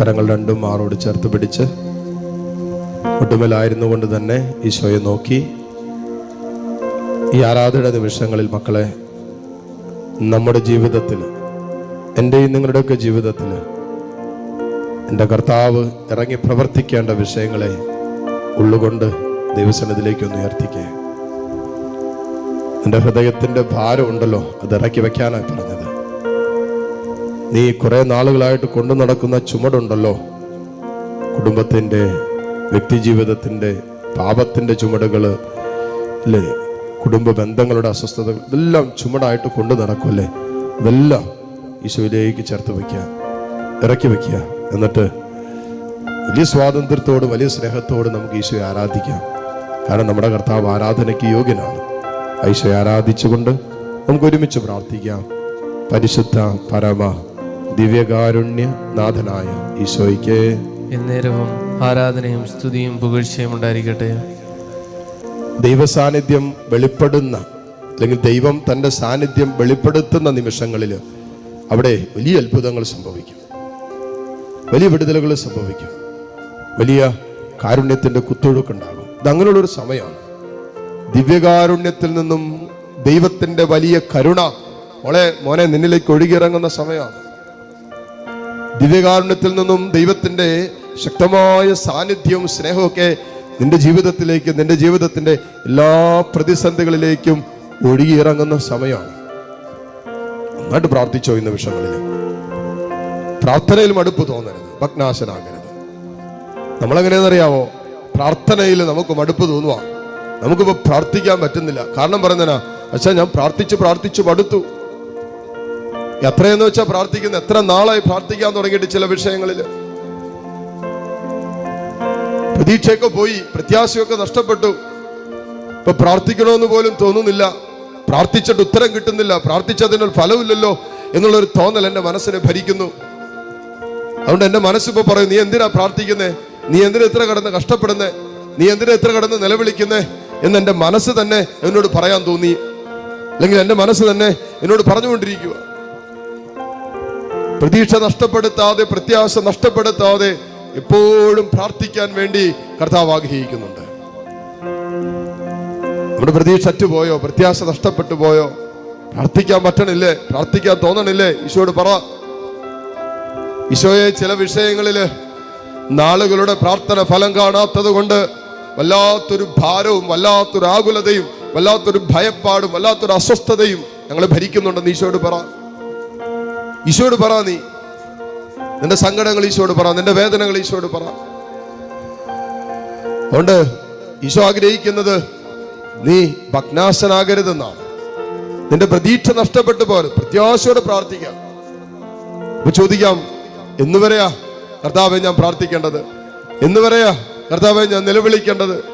കരങ്ങൾ രണ്ടും മാറോട് ചേർത്ത് പിടിച്ച് ഒട്ടുമലായിരുന്നു കൊണ്ട് തന്നെ ഈശോയെ നോക്കി. ഈ ആരാധന നിമിഷങ്ങളിൽ മക്കളെ നമ്മുടെ ജീവിതത്തിൽ എന്റെയും നിങ്ങളുടെയൊക്കെ ജീവിതത്തിൽ എന്റെ കർത്താവ് ഇറങ്ങി പ്രവർത്തിക്കേണ്ട വിഷയങ്ങളെ ഉള്ളുകൊണ്ട് ദൈവസനത്തിലേക്ക് ഒന്ന് ഉയർത്തിക്കേ. എന്റെ ഹൃദയത്തിന്റെ ഭാരം ഉണ്ടല്ലോ അത് ഇറക്കി വെക്കാനാണ് പറഞ്ഞത്. നീ കുറെ നാളുകളായിട്ട് കൊണ്ടു നടക്കുന്ന ചുമടുണ്ടല്ലോ. കുടുംബത്തിന്റെ വ്യക്തിജീവിതത്തിന്റെ പാപത്തിന്റെ ചുമടുകൾ അല്ലേ കുടുംബ ബന്ധങ്ങളുടെ അസ്വസ്ഥതകൾ ഇതെല്ലാം ചുമടായിട്ട് കൊണ്ടു നടക്കുമല്ലേ ഇതെല്ലാം ഈശോയിലേക്ക് ചേർത്ത് വയ്ക്കുക ഇറക്കി വയ്ക്കുക. എന്നിട്ട് വലിയ സ്വാതന്ത്ര്യത്തോട് വലിയ സ്നേഹത്തോട് നമുക്ക് ഈശോയെ ആരാധിക്കാം. കാരണം നമ്മുടെ കർത്താവ് ആരാധനയ്ക്ക് യോഗ്യനാണ്. ഈശോയെ ആരാധിച്ചുകൊണ്ട് നമുക്ക് ഒരുമിച്ച് പ്രാർത്ഥിക്കാം. പരിശുദ്ധ പരമ ദിവ്യകാരുണ്യ നാഥനായ ഈശോയ്ക്ക്. എന്നേരവും ആരാധനയും സ്തുതിയും പുകഴ്ചയും ഉണ്ടായിരിക്കട്ടെ. ദൈവസാന്നിധ്യം വെളിപ്പെടുന്ന അല്ലെങ്കിൽ ദൈവം തന്റെ സാന്നിധ്യം വെളിപ്പെടുത്തുന്ന നിമിഷങ്ങളിൽ അവിടെ വലിയ അത്ഭുതങ്ങൾ സംഭവിക്കും. വലിയ വിടുതലുകൾ സംഭവിക്കും. വലിയ കാരുണ്യത്തിന്റെ കുത്തൊഴുക്കുണ്ടാകും ഇത് അങ്ങനെയുള്ളൊരു സമയമാണ്. ദിവ്യകാരുണ്യത്തിൽ നിന്നും ദൈവത്തിന്റെ വലിയ കരുണ മോളെ മോനെ നിന്നിലേക്ക് ഒഴുകിയിറങ്ങുന്ന സമയമാണ്. ദിവ്യകാരുണ്യത്തിൽ നിന്നും ദൈവത്തിന്റെ ശക്തമായ സാന്നിധ്യവും സ്നേഹമൊക്കെ നിന്റെ ജീവിതത്തിലേക്ക് നിന്റെ ജീവിതത്തിന്റെ എല്ലാ പ്രതിസന്ധികളിലേക്കും ഒഴുകിയിറങ്ങുന്ന സമയമാണ്. നന്നായിട്ട് പ്രാർത്ഥിച്ചോ ഈ നിമിഷങ്ങളിൽ പ്രാർത്ഥനയിൽ മടുപ്പ് തോന്നരുത് ഭഗ്നാശനാകരുത്. നമ്മളെങ്ങനെയെന്നറിയാവോ പ്രാർത്ഥനയിൽ നമുക്ക് മടുപ്പ് തോന്നുക നമുക്കിപ്പോൾ പ്രാർത്ഥിക്കാൻ പറ്റുന്നില്ല. കാരണം പറയുന്നതിനാ പക്ഷേ ഞാൻ പ്രാർത്ഥിച്ച് പ്രാർത്ഥിച്ച് മടുത്തു എത്രയെന്ന് വെച്ചാൽ പ്രാർത്ഥിക്കുന്ന എത്ര നാളായി പ്രാർത്ഥിക്കാൻ തുടങ്ങിയിട്ട് ചില വിഷയങ്ങളിൽ പ്രതീക്ഷയൊക്കെ പോയി പ്രത്യാശയൊക്കെ നഷ്ടപ്പെട്ടു. ഇപ്പൊ പ്രാർത്ഥിക്കണമെന്ന് പോലും തോന്നുന്നില്ല. പ്രാർത്ഥിച്ചിട്ട് ഉത്തരം കിട്ടുന്നില്ല. പ്രാർത്ഥിച്ചതിനൊരു ഫലമില്ലല്ലോ എന്നുള്ളൊരു തോന്നൽ എന്റെ മനസ്സിനെ ഭരിക്കുന്നു. അതുകൊണ്ട് എന്റെ മനസ്സിപ്പോ പറയും നീ എന്തിനാ പ്രാർത്ഥിക്കുന്നേ? നീ എന്തിനാ ഇത്ര കടന്ന് കഷ്ടപ്പെടുന്നേ? നീ എന്തിനാ ഇത്ര കടന്ന് നിലവിളിക്കുന്നേ? എന്ന് എന്റെ മനസ്സ് തന്നെ എന്നോട് പറയാൻ തോന്നി. അല്ലെങ്കിൽ എന്റെ മനസ്സ് തന്നെ എന്നോട് പറഞ്ഞുകൊണ്ടിരിക്കുക പ്രതീക്ഷ നഷ്ടപ്പെടുത്താതെ പ്രത്യാശ നഷ്ടപ്പെടുത്താതെ എപ്പോഴും പ്രാർത്ഥിക്കാൻ വേണ്ടി കർത്താവ് ആഗ്രഹിക്കുന്നുണ്ട്. നമ്മുടെ പ്രതീക്ഷ അറ്റുപോയോ? പ്രത്യാശ നഷ്ടപ്പെട്ടു പോയോ? പ്രാർത്ഥിക്കാൻ പറ്റണില്ലേ? പ്രാർത്ഥിക്കാൻ തോന്നണില്ലേ? ഈശോയോട് പറ. ഈശോയെ ചില വിഷയങ്ങളിൽ നാളുകളുടെ പ്രാർത്ഥന ഫലം കാണാത്തത് കൊണ്ട് വല്ലാത്തൊരു ഭാരവും വല്ലാത്തൊരു ആകുലതയും വല്ലാത്തൊരു ഭയപ്പാടും വല്ലാത്തൊരു അസ്വസ്ഥതയും ഞങ്ങളെ ഭരിക്കുന്നുണ്ടെന്ന് ഈശോയോട് പറ. ഈശോയോട് പറ നീ. നിന്റെ സങ്കടങ്ങൾ ഈശോട് പറ നിന്റെ വേദനകൾ ഈശോട് പറ. അതുകൊണ്ട് ഈശോ ആഗ്രഹിക്കുന്നത് നീ ഭഗ്നാശനാകരുതെന്നാണ് നിന്റെ പ്രതീക്ഷ നഷ്ടപ്പെട്ടു പോകരുത് പ്രത്യാശയോടെ പ്രാർത്ഥിക്കാം. അപ്പൊ ചോദിക്കാം എന്ന് വരെയാ കർത്താവെ ഞാൻ പ്രാർത്ഥിക്കേണ്ടത്? എന്ന് വരെയാ കർത്താവെ ഞാൻ നിലവിളിക്കേണ്ടത്?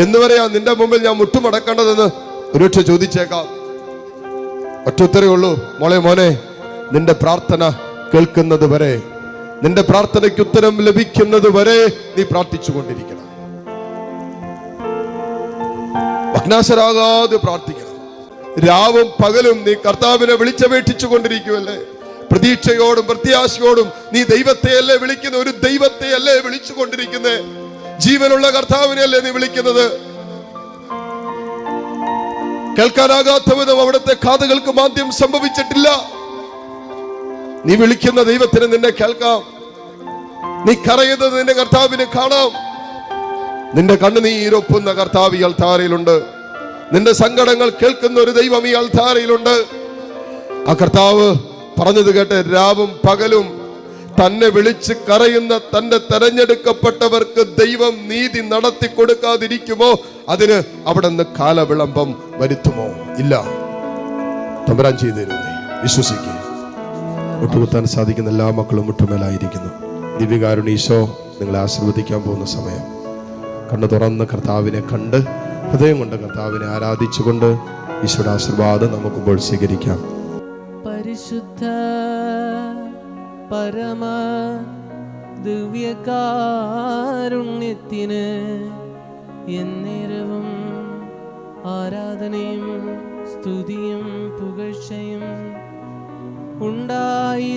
എന്ന് വരെയാ നിന്റെ മുമ്പിൽ ഞാൻ മുട്ടുമടക്കേണ്ടതെന്ന്? ഒരുപക്ഷെ ചോദിച്ചേക്കാം. ഒറ്റ ഉത്തരേ ഉള്ളൂ. മോളെ മോനെ നിന്റെ പ്രാർത്ഥന കേൾക്കുന്നത് വരെ നിന്റെ പ്രാർത്ഥനയ്ക്ക് ഉത്തരം ലഭിക്കുന്നത് വരെ നീ പ്രാർത്ഥിച്ചു കൊണ്ടിരിക്കണം ഭഗ്നാശരാകാതെ പ്രാർത്ഥിക്കണം. രാവും പകലും നീ കർത്താവിനെ വിളിച്ചപേക്ഷിച്ചു കൊണ്ടിരിക്കുമല്ലേ പ്രതീക്ഷയോടും പ്രത്യാശയോടും നീ ദൈവത്തെയല്ലേ വിളിക്കുന്ന ഒരു ദൈവത്തെയല്ലേ വിളിച്ചു കൊണ്ടിരിക്കുന്നത് ജീവനുള്ള കർത്താവിനെയല്ലേ നീ വിളിക്കുന്നത്? കേൾക്കാനാകാത്ത വിധം അവിടുത്തെ കാതുകൾക്ക് മാന്ദ്യം സംഭവിച്ചിട്ടില്ല. നീ വിളിക്കുന്ന ദൈവത്തിന് നിന്നെ കേൾക്കാം. നീ കരയുന്നത് നിന്റെ കർത്താവിനെ കാണാം. നിന്റെ കണ്ണുനീരൊപ്പുന്ന കർത്താവ് ഈ അൾത്താരയിലുണ്ട്. നിന്റെ സങ്കടങ്ങൾ കേൾക്കുന്ന ഒരു ദൈവം ഈ അൾത്താരയിലുണ്ട്. ആ കർത്താവ് പറഞ്ഞത് കേട്ട് രാവും പകലും തന്നെ വിളിച്ച് കരയുന്ന തന്റെ തെരഞ്ഞെടുക്കപ്പെട്ടവർക്ക് ദൈവം നീതി നടത്തി കൊടുക്കാതിരിക്കുമോ? അതിന് അവിടെ നിന്ന് കാലവിളംബം വരുത്തുമോ? ഇല്ല. തമ്പരാൻ ചെയ്തിരുന്നേ. വിശ്വസിക്കുക മുട്ടുകുത്താൻ സാധിക്കുന്ന എല്ലാ മക്കളും മുട്ടുമേലായിരിക്കുന്നു. ദിവ്യകാരുണ ഈശോ നിങ്ങളെ ആശീർവദിക്കാൻ പോകുന്ന സമയം. കണ്ണു തുറന്ന് കർത്താവിനെ കണ്ട് ഹൃദയം കൊണ്ട് കർത്താവിനെ ആരാധിച്ചുകൊണ്ട് ഈശോയുടെ ആശീർവാദം നമുക്കിപ്പോൾ സ്വീകരിക്കാം. പരിശുദ്ധ പരമ ദിവ്യകാരുണ്യത്തിന് എന്നേരവും ആരാധനയും സ്തുതിയും പുകഴ്ചയും ഉണ്ടായിരിക്കട്ടെ.